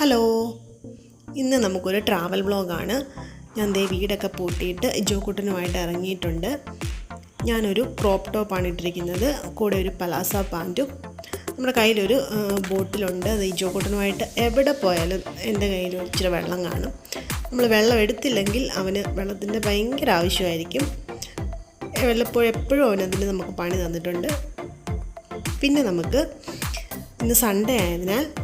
Hello. ഇന്ന് നമുക്കൊരു travel ബ്ലോഗാണ് ഞാൻ ദേ വീടൊക്കെ പൂട്ടിയിട്ട് ജോക്കുട്ടനുമായിട്ട് ഇറങ്ങിയിട്ടുണ്ട്. ഞാനൊരു ക്രോപ്പ് ടോപ്പാണ് ഇട്ടിരിക്കുന്നത്. കൂടെ ഒരു പലാസ പാന്റും. നമ്മുടെ കയ്യിലൊരു ബോട്ടിലുണ്ട്. അത് ഈ ജോക്കുട്ടനുമായിട്ട് എവിടെ പോയാലും എന്റെ കയ്യിൽ ഇച്ചിരി വെള്ളം കാണും. നമ്മൾ വെള്ളം എടുത്തില്ലെങ്കിൽ അവന് വെള്ളത്തിന്റെ ഭയങ്കര ആവശ്യമായിരിക്കും. വല്ലപ്പോഴും എപ്പോഴും അവനതിന് നമുക്ക് പണി തന്നിട്ടുണ്ട്. പിന്നെ നമുക്ക് ഇന്ന് സൺഡേ ആയതിനാൽ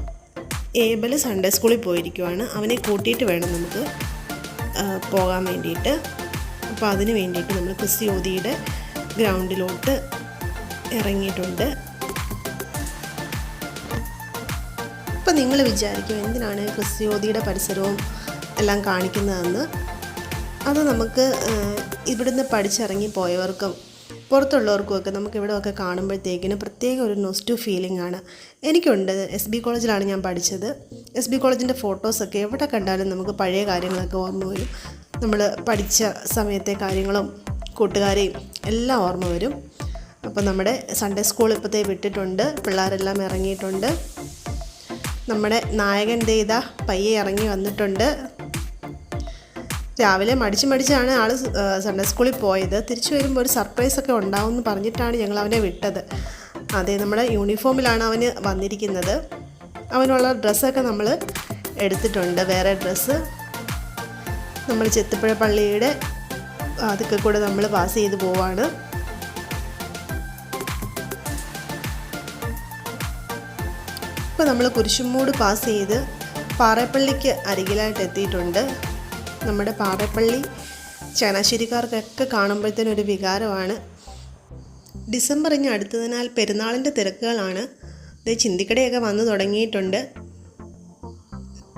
ഏബൽ സൺഡേ സ്കൂളിൽ പോയിരിക്കുവാണ്. അവനെ കൂട്ടിയിട്ട് വേണം നമുക്ക് പോകാൻ വേണ്ടിയിട്ട്. അപ്പോൾ അതിന് വേണ്ടിയിട്ട് നമ്മൾ ക്രിസ്ത്യോതിയുടെ ഗ്രൗണ്ടിലോട്ട് ഇറങ്ങിയിട്ടുണ്ട്. അപ്പോൾ നിങ്ങൾ വിചാരിക്കും എന്തിനാണ് ക്രിസ്ത്യോതിയുടെ പരിസരവും എല്ലാം കാണിക്കുന്നതെന്ന്? അത് നമുക്ക് ഇവിടുന്ന് പഠിച്ചിറങ്ങി പോയവർക്കും പുറത്തുള്ളവർക്കുമൊക്കെ നമുക്ക് ഇവിടെയൊക്കെ കാണുമ്പോഴത്തേക്കിന് പ്രത്യേക ഒരു നൊസ്റ്റു ഫീലിംഗ് ആണ്. എനിക്കുണ്ട് എസ് ബി കോളേജിലാണ് ഞാൻ പഠിച്ചത്. എസ് ബി കോളേജിന്റെ ഫോട്ടോസൊക്കെ എവിടെ കണ്ടാലും നമുക്ക് പഴയ കാര്യങ്ങളൊക്കെ ഓർമ്മ വരും. നമ്മൾ പഠിച്ച സമയത്തെ കാര്യങ്ങളും കൂട്ടുകാരെയും എല്ലാം ഓർമ്മ വരും. അപ്പോൾ നമ്മുടെ സൺഡേ സ്കൂൾ ഇപ്പോഴത്തെ വിട്ടിട്ടുണ്ട്. പിള്ളേരെല്ലാം ഇറങ്ങിയിട്ടുണ്ട്. നമ്മുടെ നായകൻ ഇതാ പയ്യെ ഇറങ്ങി വന്നിട്ടുണ്ട്. രാവിലെ മടിച്ച് മടിച്ചാണ് ആൾ സൺഡേ സ്കൂളിൽ പോയത്. തിരിച്ചു വരുമ്പോൾ ഒരു സർപ്രൈസ് ഒക്കെ ഉണ്ടാവും എന്ന് പറഞ്ഞിട്ടാണ് ഞങ്ങൾ അവനെ വിട്ടത്. അതെ നമ്മുടെ യൂണിഫോമിലാണ് അവന് വന്നിരിക്കുന്നത്. അവനുള്ള ഡ്രസ്സൊക്കെ നമ്മൾ എടുത്തിട്ടുണ്ട്. വേറെ ഡ്രസ്സ് നമ്മൾ ചെത്തിപ്പുഴ പള്ളിയുടെ അതൊക്കെ കൂടെ നമ്മൾ പാസ് ചെയ്ത് പോവാണ്. ഇപ്പോൾ നമ്മൾ കുരിശുമൂട് പാസ് ചെയ്ത് പാറപ്പള്ളിക്ക് അരികിലായിട്ട് എത്തിയിട്ടുണ്ട്. നമ്മുടെ പാറപ്പള്ളി ചങ്ങനാശ്ശേരിക്കാർക്കൊക്കെ ഒരു വികാരമാണ്. ഡിസംബർ ഇനി അടുത്തതിനാൽ പെരുന്നാളിന്റെ തിരക്കുകളാണ്. ഇത് ചിന്തിക്കടയൊക്കെ വന്നു തുടങ്ങിയിട്ടുണ്ട്.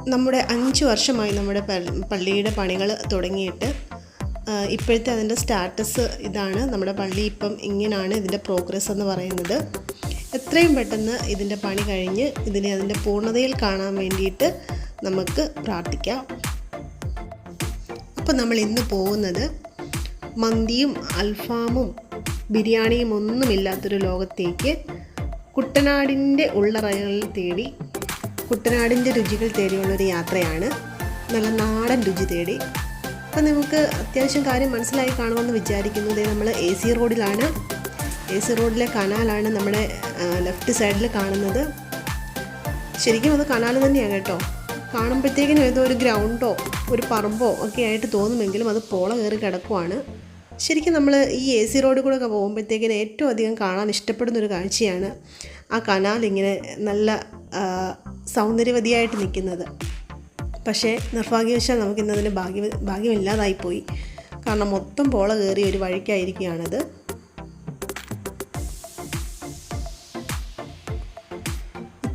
നമ്മുടെ അഞ്ച് വർഷമായി നമ്മുടെ പള്ളിയുടെ പണികൾ തുടങ്ങിയിട്ട് ഇപ്പോഴത്തെ അതിന്റെ സ്റ്റാറ്റസ് ഇതാണ്. നമ്മുടെ പള്ളി ഇപ്പം ഇങ്ങനെയാണ് ഇതിന്റെ പ്രോഗ്രസ് എന്ന് പറയുന്നത്. എത്രയും പെട്ടെന്ന് ഇതിന്റെ പണി കഴിഞ്ഞ് ഇതിനെ അതിന്റെ പൂർണതയിൽ കാണാൻ വേണ്ടിയിട്ട് നമുക്ക് പ്രാർത്ഥിക്കാം. അപ്പോൾ നമ്മൾ ഇന്ന് പോകുന്നത് മന്തിയും അൽഫാമും ബിരിയാണിയും ഒന്നുമില്ലാത്തൊരു ലോകത്തേക്ക് കുട്ടനാടിന്റെ ഉള്ളറകളിൽ തേടി കുട്ടനാടിന്റെ രുചികൾ തേടിയുള്ളൊരു യാത്രയാണ്. നല്ല നാടൻ രുചി തേടി. അപ്പം നമുക്ക് അത്യാവശ്യം കാര്യം മനസ്സിലായി കാണുമെന്ന് വിചാരിക്കുന്നത് നമ്മൾ എ സി റോഡിലാണ്. എ സി റോഡിലെ കനാലാണ് നമ്മുടെ ലെഫ്റ്റ് സൈഡിൽ കാണുന്നത്. ശരിക്കും അത് കനാൽ തന്നെയാണ് കേട്ടോ. കാണുമ്പോഴത്തേക്കിനും ഏതോ ഒരു ഗ്രൗണ്ടോ ഒരു പറമ്പോ ഒക്കെ ആയിട്ട് തോന്നുമെങ്കിലും അത് പോള കയറി കിടക്കുവാണ്. ശരിക്കും നമ്മൾ ഈ എ സി റോഡിൽ കൂടെ ഒക്കെ പോകുമ്പോഴത്തേക്കിന് ഏറ്റവും അധികം കാണാൻ ഇഷ്ടപ്പെടുന്ന ഒരു കാഴ്ചയാണ് ആ കനാൽ ഇങ്ങനെ നല്ല സൗന്ദര്യവതിയായിട്ട് നിൽക്കുന്നത്. പക്ഷേ നിർഭാഗ്യവശാൽ നമുക്കിന്നതിന് ഭാഗ്യ ഭാഗ്യമില്ലാതായിപ്പോയി. കാരണം മൊത്തം പോള കയറി ഒരു വഴിക്കായിരിക്കുകയാണത്.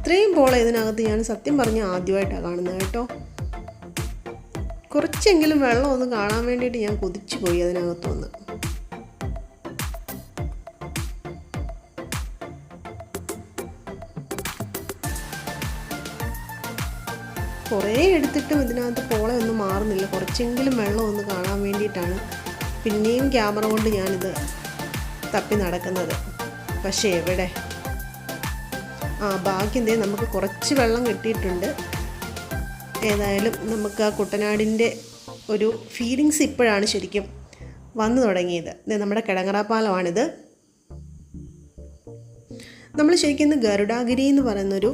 ഇത്രയും ബോൾ ഇതിനകത്ത് ഞാൻ സത്യം പറഞ്ഞ ആദ്യമായിട്ടാണ് കാണുന്നത് കേട്ടോ. കുറച്ചെങ്കിലും വെള്ളം ഒന്ന് കാണാൻ വേണ്ടിയിട്ട് ഞാൻ കൊതിച്ചു പോയി അതിനകത്തുനിന്ന് കുറേ എടുത്തിട്ടും ഇതിനകത്ത് പോളെ ഒന്നും മാറുന്നില്ല. കുറച്ചെങ്കിലും വെള്ളം ഒന്ന് കാണാൻ വേണ്ടിയിട്ടാണ് പിന്നെയും ക്യാമറ കൊണ്ട് ഞാനിത് തപ്പി നടക്കുന്നത്. പക്ഷേ എവിടെ? ആ ഭാഗ്യം ദേ നമുക്ക് കുറച്ച് വെള്ളം കിട്ടിയിട്ടുണ്ട്. ഏതായാലും നമുക്ക് ആ കുട്ടനാടിന്റെ ഒരു ഫീലിങ്സ് ഇപ്പോഴാണ് ശരിക്കും വന്നു തുടങ്ങിയത്. നമ്മുടെ കിടങ്ങറ പാലമാണിത് നമ്മൾ ശരിക്കും ഇന്ന് ഗരുഡാഗിരി എന്ന് പറയുന്നൊരു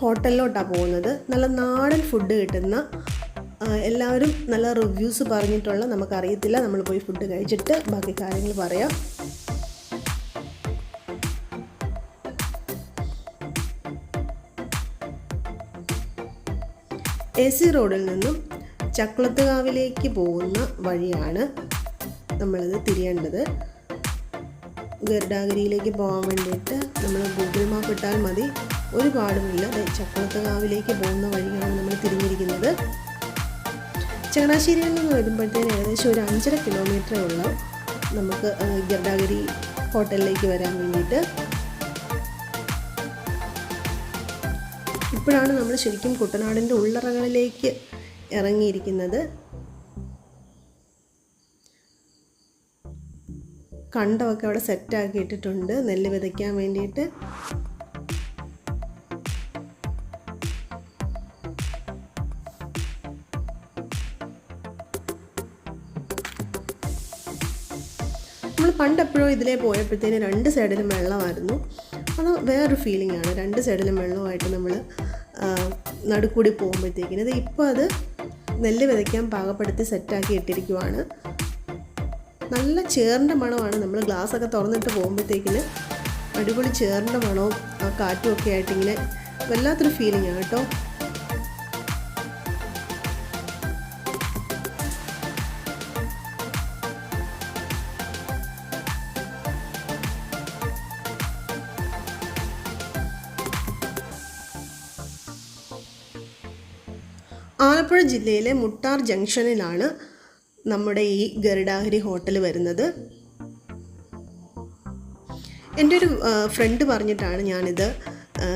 ഹോട്ടലിലോട്ടാണ് പോകുന്നത്. നല്ല നാടൻ ഫുഡ് കിട്ടുന്ന എല്ലാവരും നല്ല റിവ്യൂസ് പറഞ്ഞിട്ടുള്ള നമുക്കറിയത്തില്ല. നമ്മൾ പോയി ഫുഡ് കഴിച്ചിട്ട് ബാക്കി കാര്യങ്ങൾ പറയാം. എ സി റോഡിൽ നിന്നും ചക്കുളത്തുകാവിലേക്ക് പോകുന്ന വഴിയാണ് നമ്മളിത് തിരിയേണ്ടത്. ഗർഡാഗിരിയിലേക്ക് പോകാൻ വേണ്ടിയിട്ട് നമ്മൾ ഗൂഗിൾ മാപ്പ് ഇട്ടാൽ മതി. ഒരുപാടുമില്ല. ദേ ചക്കുളത്തുകാവിലേക്ക് പോകുന്ന വഴിയാണ് നമ്മൾ തിരിഞ്ഞിരിക്കുന്നത്. ചങ്ങനാശ്ശേരിയിൽ നിന്ന് വരുമ്പോഴത്തേന് ഏകദേശം ഒരു അഞ്ചര കിലോമീറ്ററേ ഉള്ളൂ. നമുക്ക് ഗർഡാഗിരി ഹോട്ടലിലേക്ക് വരാൻ വേണ്ടിയിട്ട്. ഇപ്പോഴാണ് നമ്മൾ ശരിക്കും കുട്ടനാടിന്റെ ഉള്ളറകളിലേക്ക് ഇറങ്ങിയിരിക്കുന്നത്. കണ്ടമൊക്കെ അവിടെ സെറ്റാക്കി ഇട്ടിട്ടുണ്ട്. നെല്ല് വിതയ്ക്കാൻ വേണ്ടിയിട്ട്. നമ്മൾ പണ്ടെപ്പോഴും ഇതിലേ പോയപ്പോഴത്തേന് രണ്ട് സൈഡിലും വെള്ളമായിരുന്നു. അത് വേറൊരു ആണ്. രണ്ട് സൈഡിലും വെള്ളമായിട്ട് നമ്മൾ നടുക്കൂടി പോകുമ്പോഴത്തേക്കിന് ഇത് ഇപ്പോൾ അത് നെല്ല് വിതയ്ക്കാൻ പാകപ്പെടുത്തി സെറ്റാക്കി ഇട്ടിരിക്കുവാണ്. നല്ല ചേറിന്റെ മണമാണ്. നമ്മൾ ഗ്ലാസ്സൊക്കെ തുറന്നിട്ട് പോകുമ്പോഴത്തേക്കിന് അടിപൊളി ചേറിന്റെ മണവും ആ കാറ്റും ഒക്കെ ആയിട്ട് ഇങ്ങനെ വല്ലാത്തൊരു ഫീലിംഗ് ആണ് കേട്ടോ. ആലപ്പുഴ ജില്ലയിലെ മുട്ടാർ ജംഗ്ഷനിലാണ് നമ്മുടെ ഈ ഗരുഡാഹരി ഹോട്ടൽ വരുന്നത്. എന്റെ ഒരു ഫ്രണ്ട് പറഞ്ഞിട്ടാണ് ഞാനിത്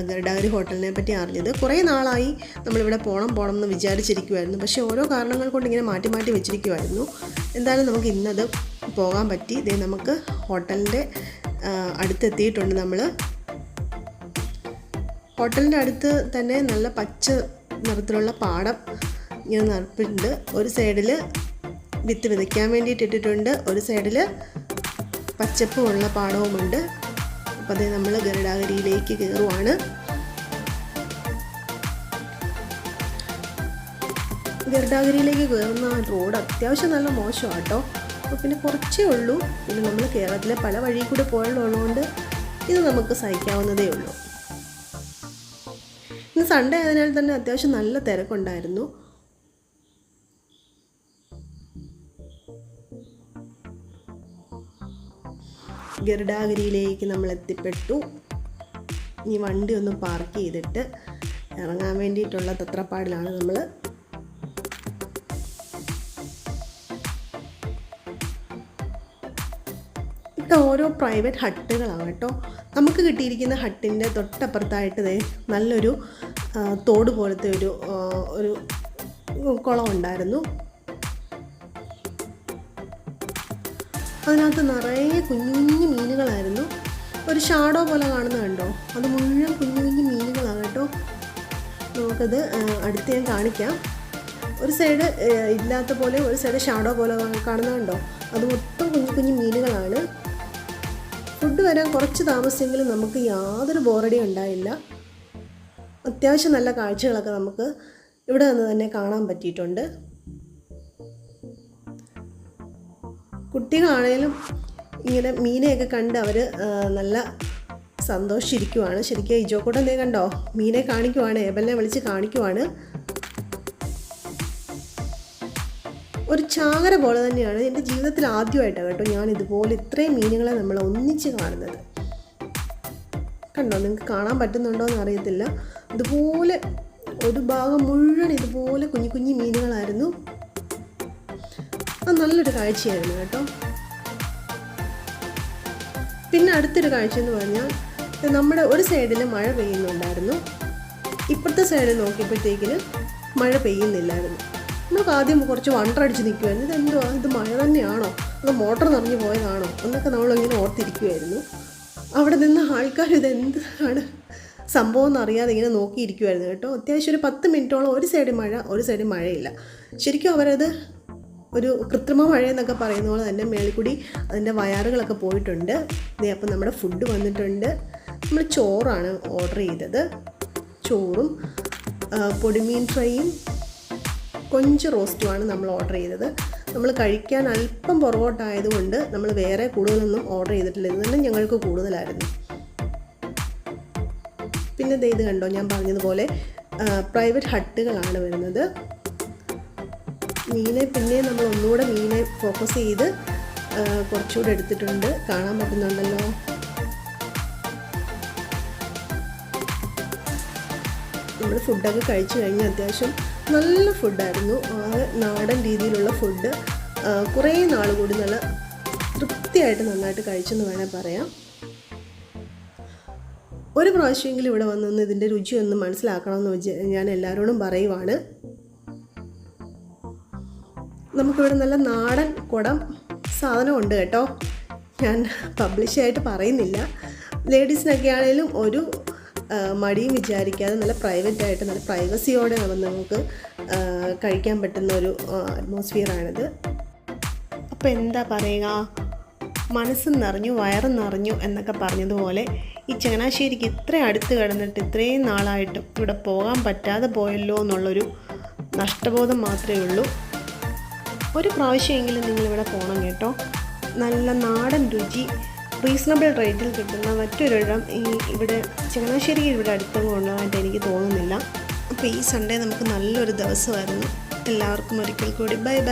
ഗരുഡാഗിരി ഹോട്ടലിനെ പറ്റി അറിഞ്ഞത്. കുറേ നാളായി നമ്മളിവിടെ പോകണം പോകണം എന്ന് വിചാരിച്ചിരിക്കുമായിരുന്നു പക്ഷേ ഓരോ കാരണങ്ങൾ കൊണ്ട് ഇങ്ങനെ മാറ്റി മാറ്റി വെച്ചിരിക്കുമായിരുന്നു എന്തായാലും നമുക്ക് ഇന്നത് പോകാൻ പറ്റി. ഇതേ നമുക്ക് ഹോട്ടലിന്റെ അടുത്തെത്തിയിട്ടുണ്ട് നമ്മൾ ഹോട്ടലിന്റെ അടുത്ത് തന്നെ നല്ല പച്ച നിറത്തിലുള്ള പാടം ഇങ്ങനെ നിറപ്പിട്ടുണ്ട് ഒരു സൈഡിൽ വിത്ത് വിതയ്ക്കാൻ വേണ്ടിയിട്ട് ഇട്ടിട്ടുണ്ട്. ഒരു സൈഡിൽ പച്ചപ്പുമുള്ള പാടവുമുണ്ട്. അപ്പോൾ അതേ നമ്മൾ ഗരുഡാഗരിയിലേക്ക് കയറുവാണ് ഗരുഡാഗരിയിലേക്ക് കയറുന്ന റോഡ് അത്യാവശ്യം നല്ല മോശമാണ് കേട്ടോ അപ്പോൾ പിന്നെ കുറച്ചേ ഉള്ളൂ. പിന്നെ നമ്മൾ കേരളത്തിലെ പല വഴി കൂടെ പോയുള്ളതുകൊണ്ട് ഇത് നമുക്ക് സഹിക്കാവുന്നതേ ഉള്ളൂ. സൺഡേ ആയതിനാൽ തന്നെ അത്യാവശ്യം നല്ല തിരക്കുണ്ടായിരുന്നു. ഗരുഡാഗിരിയിലേക്ക് നമ്മൾ എത്തിപ്പെട്ടു. ഈ വണ്ടി ഒന്ന് പാർക്ക് ചെയ്തിട്ട് ഇറങ്ങാൻ വേണ്ടിയിട്ടുള്ള തത്രപ്പാടിലാണ് നമ്മൾ. ഇവിടെ ഓരോ പ്രൈവറ്റ് ഹട്ടുകളാണ് കേട്ടോ. നമുക്ക് കിട്ടിയിരിക്കുന്ന ഹട്ടിന്റെ തൊട്ടപ്പുറത്തായിട്ട് നല്ലൊരു തോട് പോലത്തെ ഒരു ഒരു കുളം ഉണ്ടായിരുന്നു അതിനകത്ത് നിറയെ കുഞ്ഞു കുഞ്ഞു മീനുകളായിരുന്നു. ഒരു ഷാഡോ പോലെ കാണുന്ന കണ്ടോ? അത് മുഴുവൻ കുഞ്ഞു കുഞ്ഞു മീനുകളാണ് കേട്ടോ. നമുക്കത് അടുത്ത് ഞാൻ കാണിക്കാം. ഒരു സൈഡ് ഇല്ലാത്ത പോലെ ഒരു സൈഡ് ഷാഡോ പോലെ കാണുന്ന കണ്ടോ? അത് മൊത്തം കുഞ്ഞു കുഞ്ഞു മീനുകളാണ്. ഫുഡ് വരാൻ കുറച്ച് താമസിച്ചെങ്കിലും നമുക്ക് യാതൊരു ബോറടിയും ഉണ്ടായില്ല. അത്യാവശ്യം നല്ല കാഴ്ചകളൊക്കെ നമുക്ക് ഇവിടെ നിന്ന് തന്നെ കാണാൻ പറ്റിയിട്ടുണ്ട്. കുട്ടികളാണേലും ഇങ്ങനെ മീനെയൊക്കെ കണ്ട് അവർ നല്ല സന്തോഷിച്ചിരിക്കുവാണ്. ശരിക്കും ഇജോക്കൂട്ടം എന്തേ കണ്ടോ? മീനെ കാണിക്കുവാണ് ഏബലിനെ വിളിച്ച് കാണിക്കുവാണ്. ഒരു ചാകര പോലെ തന്നെയാണ് എന്റെ ജീവിതത്തിൽ ആദ്യമായിട്ടാണ് കേട്ടോ ഞാൻ ഇതുപോലെ ഇത്രയും മീനുകളെ നമ്മൾ ഒന്നിച്ച് കാണുന്നത്. കണ്ടോ? നിങ്ങൾക്ക് കാണാൻ പറ്റുന്നുണ്ടോ എന്ന് അറിയത്തില്ല. ഇതുപോലെ ഒരു ഭാഗം മുഴുവൻ ഇതുപോലെ കുഞ്ഞു കുഞ്ഞു മീനുകളായിരുന്നു. അത് നല്ലൊരു കാഴ്ചയായിരുന്നു കേട്ടോ. പിന്നെ അടുത്തൊരു കാഴ്ച എന്ന് പറഞ്ഞാൽ നമ്മുടെ ഒരു സൈഡിൽ മഴ പെയ്യുന്നുണ്ടായിരുന്നു. ഇപ്പോഴത്തെ സൈഡിൽ നോക്കിയപ്പോഴത്തേക്കിന് മഴ പെയ്യുന്നില്ലായിരുന്നു. നമുക്ക് ആദ്യം കുറച്ച് വണ്ടടിച്ച് നിൽക്കുമായിരുന്നു ഇതെന്തോ ഇത് മഴ തന്നെയാണോ? അത് മോട്ടർ നിറഞ്ഞു പോയതാണോ? എന്നൊക്കെ നമ്മളിങ്ങനെ ഓർത്തിരിക്കുമായിരുന്നു അവിടെ നിന്ന് ആൾക്കാർ ഇതെന്താണ് സംഭവം എന്നറിയാതെ ഇങ്ങനെ നോക്കിയിരിക്കുമായിരുന്നു കേട്ടോ. അത്യാവശ്യം ഒരു പത്ത് മിനിറ്റോളം ഒരു സൈഡിൽ മഴ ഒരു സൈഡിൽ മഴയില്ല. ശരിക്കും അവരത് ഒരു കൃത്രിമ മഴ എന്നൊക്കെ പറയുന്ന പോലെ തന്നെ മേളിക്കൂടി അതിന്റെ വയറുകളൊക്കെ പോയിട്ടുണ്ട്. ദേ അപ്പം നമ്മുടെ ഫുഡ് വന്നിട്ടുണ്ട്. നമ്മൾ ചോറാണ് ഓർഡർ ചെയ്തത്. ചോറും പൊടിമീൻ ഫ്രൈയും കൊഞ്ച് റോസ്റ്റുമാണ് നമ്മൾ ഓർഡർ ചെയ്തത്. നമ്മൾ കഴിക്കാൻ അല്പം പുറകോട്ടായതുകൊണ്ട് നമ്മൾ വേറെ കൂടുതലൊന്നും ഓർഡർ ചെയ്തിട്ടില്ല. ഇത് ഞങ്ങൾക്ക് കൂടുതലായിരുന്നു. പിന്നെ ഇത് കണ്ടോ ഞാൻ പറഞ്ഞതുപോലെ പ്രൈവറ്റ് ഹട്ടുകളാണ് വരുന്നത്. മീനെ പിന്നെ നമ്മൾ ഒന്നുകൂടെ മീനെ ഫോക്കസ് ചെയ്ത് കുറച്ചുകൂടെ എടുത്തിട്ടുണ്ട്. കാണാൻ പറ്റുന്നുണ്ടല്ലോ. നമ്മൾ ഫുഡൊക്കെ കഴിച്ചു കഴിഞ്ഞ് അത്യാവശ്യം നല്ല ഫുഡായിരുന്നു ആ നാടൻ രീതിയിലുള്ള ഫുഡ് കുറേ നാൾ കൂടി നല്ല തൃപ്തിയായിട്ട് നന്നായിട്ട് കഴിച്ചെന്ന് വേണേൽ പറയാം. ഒരു പ്രാവശ്യമെങ്കിലും ഇവിടെ വന്നൊന്ന് ഇതിന്റെ ഒന്ന് മനസ്സിലാക്കണമെന്ന് വിചാ ഞാൻ എല്ലാവരോടും പറയുവാണ്. നമുക്കിവിടെ നല്ല നാടൻ കുടം സാധനമുണ്ട് കേട്ടോ. ഞാൻ പബ്ലിഷായിട്ട് പറയുന്നില്ല. ലേഡീസിനൊക്കെ ആണെങ്കിലും ഒരു മടിയും വിചാരിക്കാതെ നല്ല പ്രൈവറ്റായിട്ട് നല്ല പ്രൈവസിയോടെ നമുക്ക് കഴിക്കാൻ പറ്റുന്ന ഒരു അറ്റ്മോസ്ഫിയറാണിത് അപ്പോൾ എന്താ പറയുക? മനസ്സ് നിറഞ്ഞു വയറ് നിറഞ്ഞു എന്നൊക്കെ പറഞ്ഞതുപോലെ ഈ ചങ്ങനാശ്ശേരിക്ക് ഇത്ര അടുത്ത് കിടന്നിട്ട് ഇത്രയും നാളായിട്ടും ഇവിടെ പോകാൻ പറ്റാതെ പോയല്ലോ എന്നുള്ളൊരു നഷ്ടബോധം മാത്രമേ ഉള്ളൂ. ഒരു പ്രാവശ്യമെങ്കിലും നിങ്ങളിവിടെ പോകണം കേട്ടോ. നല്ല നാടൻ രുചി റീസണബിൾ റേറ്റിൽ കിട്ടുന്ന മറ്റൊരിടം ഈ ഇവിടെ ചങ്ങനാശ്ശേരി ഇവിടെ അടുത്തൊന്നും ഉള്ളതായിട്ട് എനിക്ക് തോന്നുന്നില്ല. അപ്പോൾ ഈ സൺഡേ നമുക്ക് നല്ലൊരു ദിവസമായിരുന്നു. എല്ലാവർക്കും ഒരിക്കൽ കൂടി. Bye bye